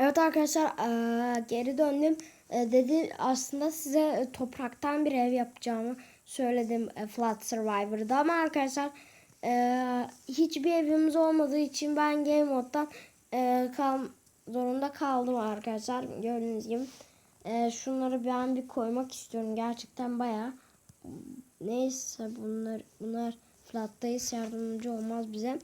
Evet arkadaşlar geri döndüm. Eee, dedi aslında size e, topraktan bir ev yapacağımı söyledim e, Flat Survivor'da ama arkadaşlar hiçbir evimiz olmadığı için ben Game Mode'dan eee, kal zorunda kaldım arkadaşlar. Gördüğünüz gibi. Eee, şunları ben bir koymak istiyorum. Gerçekten bayağı neyse bunlar bunlar Flat'tayız yardımcı olmaz bize.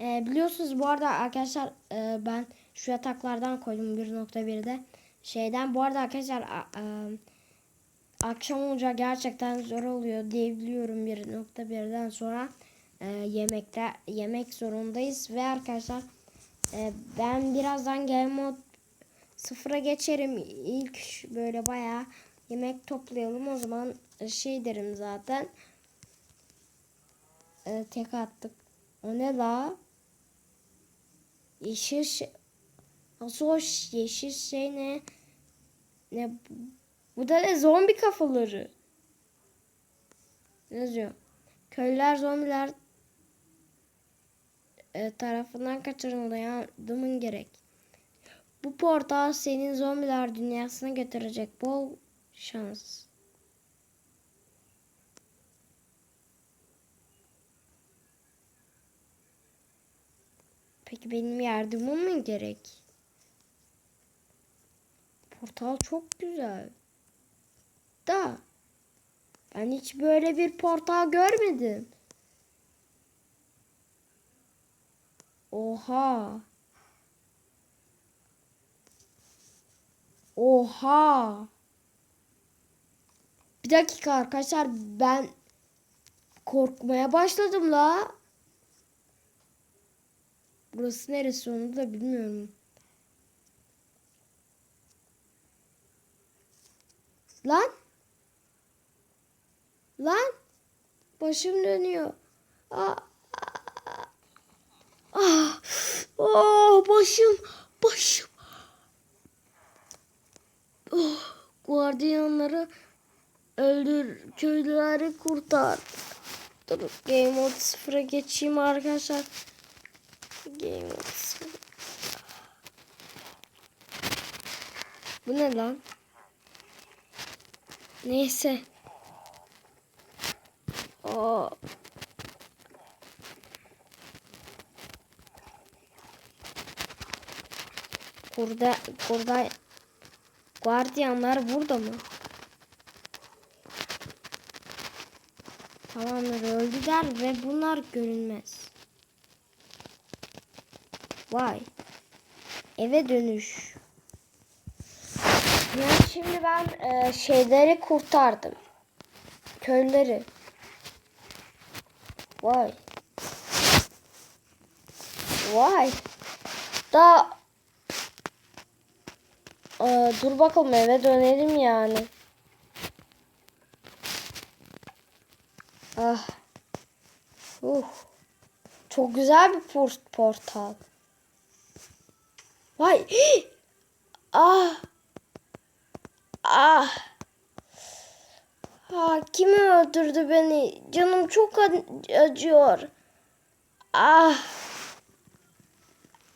Ee, biliyorsunuz bu arada arkadaşlar e, ben şu yataklardan koydum 1.1'de şeyden. Bu arada arkadaşlar a- e, akşam olunca gerçekten zor oluyor diyebiliyorum 1.1'den sonra e, yemekte yemek zorundayız ve arkadaşlar e, ben birazdan game mode sıfıra geçerim. İlk böyle bayağı yemek toplayalım o zaman e, şey derim zaten. E, tek attık. O ne la? Yeşil şey. Nasıl o ş- yeşil şey ne? Ne bu? Da ne? Zombi kafaları. Ne yazıyor? Köylüler zombiler e, tarafından kaçırıldı. Yardımın gerek. Bu portal senin zombiler dünyasına götürecek. Bol şans. Peki benim yardımım mı gerek? Portal çok güzel. Da ben hiç böyle bir portal görmedim. Oha. Oha. Bir dakika arkadaşlar ben korkmaya başladım la. Burası neresi onu da bilmiyorum. Lan. Lan. Başım dönüyor. Aa. Ah. Oh, başım. Başım. Oh, guardiyanları öldür. Köylüleri kurtar. Dur game mode sıfıra geçeyim arkadaşlar. Mode sıfır. Bu ne lan? Neyse. Aa. Burada, burada Guardiyanlar burada mı? Tamamdır öldüler ve bunlar görünmez. Vay. Eve dönüş. Yani şimdi ben e, şeyleri kurtardım. Köyleri. Vay. Vay. Da Aa, dur bakalım eve dönelim yani. Ah. Uh. Çok güzel bir port portal. Vay. Ah. Ah. Ah, kim öldürdü beni? Canım çok ac- acıyor. Ah.